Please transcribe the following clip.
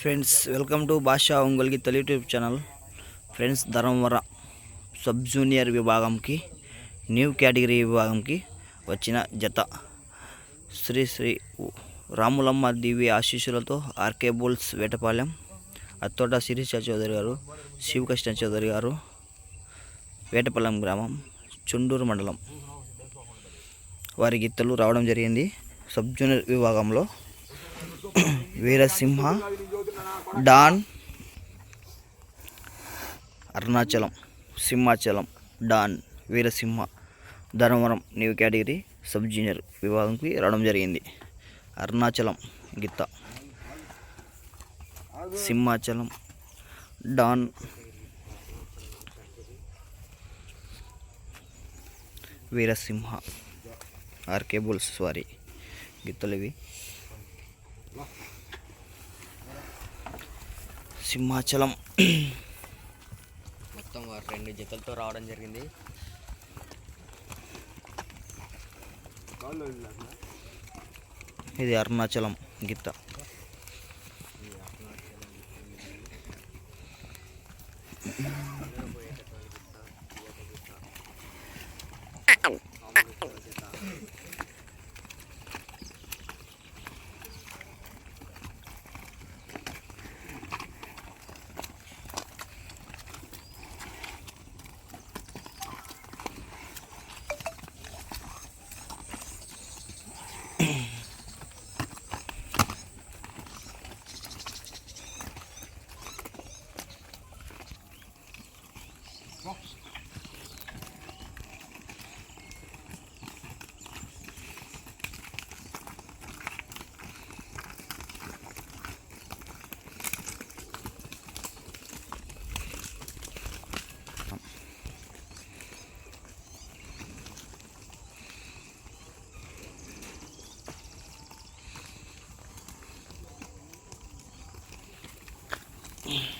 Friends welcome to భాషా ఉంగల్కి గీతలు YouTube channel. Friends Dharmavara sub junior విభాగంకి new category విభాగంకి వచ్చిన జత. శ్రీ శ్రీ రాములమ్మ దివి ఆశీస్సులతో ఆర్కే బోల్స్ వేటపాలెం అత్తోట శిరీష చౌదరి గారు శివకృష్ణ చౌదరి గారు వేటపాలెం గ్రామం చుండూరు మండలం వారి గీతలు రావడం జరిగింది. సబ్ జూనియర్ విభాగంలో Veerasimha don Arunachalam Simhachalam don Veerasimha Dharmavaram new category sub junior విభాగంకి రావడం జరిగింది. అరుణాచలం గీత Simhachalam don Veerasimha RK bulls వారి గీతలు ఇవి. సింహాచలం. మొత్తం రెండు జతలతో రావడం జరిగింది. ఇది అరుణాచలం గిత్త. ね。Yeah.